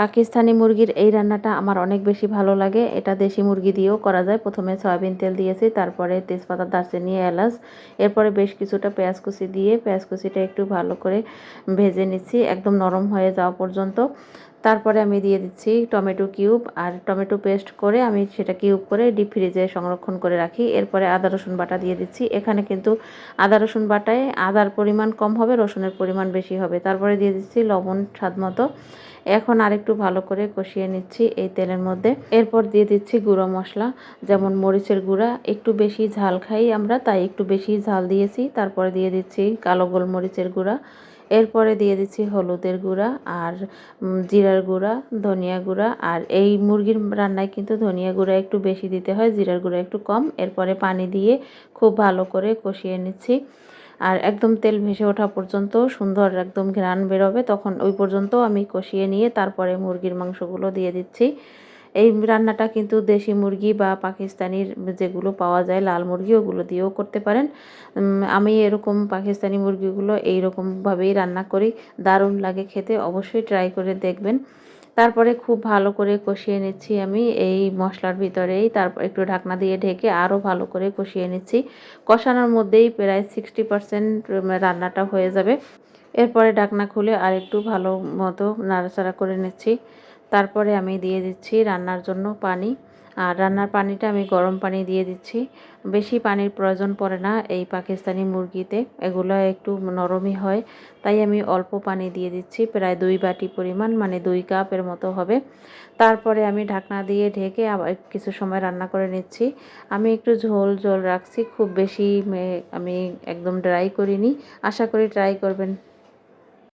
পাকিস্তানি মুরগির এই রান্নাটা আমার অনেক বেশি ভালো লাগে। এটা দেশি মুরগি দিয়েও করা যায়। প্রথমে সয়াবিন তেল দিয়েছি, তারপরে তেজপাতা, দারচিনি, এলাচ, এরপরে বেশ কিছুটা পেঁয়াজ কুচি দিয়ে, পেঁয়াজ কুচিটা একটু ভালো করে ভেজে নিচ্ছি, একদম নরম হয়ে যাওয়া পর্যন্ত। তারপরে আমি দিয়ে দিচ্ছি টমেটো কিউব আর টমেটো পেস্ট করে আমি সেটা কিউব করে ডিপ ফ্রিজে সংরক্ষণ করে রাখি। এরপরে আদা, রসুন বাটা দিয়ে দিচ্ছি। এখানে কিন্তু আদা, রসুন বাটায় আদার পরিমাণ কম হবে, রসুনের পরিমাণ বেশি হবে। তারপরে দিয়ে দিচ্ছি লবণ স্বাদ মতো। এখন আরেকটু ভালো করে কষিয়ে নিচ্ছি এই তেলের মধ্যে। এরপর দিয়ে দিচ্ছি গুঁড়ো মশলা, যেমন মরিচের গুঁড়া। একটু বেশি ঝাল খাই আমরা, তাই একটু বেশি ঝাল দিয়েছি। তারপরে দিয়ে দিচ্ছি কালো গোলমরিচের গুঁড়া। এরপরে দিয়ে দিচ্ছি হলুদের গুঁড়া আর জিরার গুঁড়া, ধনিয়া গুঁড়া। আর এই মুরগির রান্নায় কিন্তু ধনিয়া গুঁড়া একটু বেশি দিতে হয়, জিরার গুঁড়া একটু কম। এরপরে পানি দিয়ে খুব ভালো করে কষিয়ে নিচ্ছি। আর একদম তেল ভেসে ওঠা পর্যন্ত সুন্দর একদম ঘ্রাণ বেরোবে, তখন ওই পর্যন্ত আমি কষিয়ে নিয়ে তারপরে মুরগির মাংসগুলো দিয়ে দিচ্ছি। এই রান্নাটা কিন্তু দেশি মুরগি বা পাকিস্তানির যেগুলো পাওয়া যায় লাল মুরগি, ওগুলো দিয়েও করতে পারেন। আমি এরকম পাকিস্তানি মুরগিগুলো এইরকমভাবেই রান্না করি। দারুণ লাগে খেতে, অবশ্যই ট্রাই করে দেখবেন। তারপরে খুব ভালো করে কষিয়ে নিচ্ছি আমি এই মশলার ভিতরেই। তারপর একটু ঢাকনা দিয়ে ঢেকে আরও ভালো করে কষিয়ে নিচ্ছি। কষানোর মধ্যেই প্রায় সিক্সটি পারসেন্ট রান্নাটা হয়ে যাবে। এরপরে ঢাকনা খুলে আর একটু ভালো মতো নাড়াচাড়া করে নিচ্ছি। তারপরে আমি দিয়ে দিচ্ছি রান্নার জন্য পানি। আর রান্নার পানিটা আমি গরম পানি দিয়ে দিচ্ছি। বেশি পানির প্রয়োজন পড়ে না এই পাকিস্তানি মুরগিতে। এগুলো একটু নরমই হয়। তাই আমি অল্প পানি দিয়ে দিচ্ছি। প্রায় দুই বাটি পরিমাণ মানে দুই কাপের মতো হবে। তারপরে আমি ঢাকনা দিয়ে ঢেকে আবার কিছু সময় রান্না করে নিচ্ছি। আমি একটু ঝোল ঝোল রাখছি। খুব বেশি আমি একদম ড্রাই করিনি। আশা করি ট্রাই করবেন।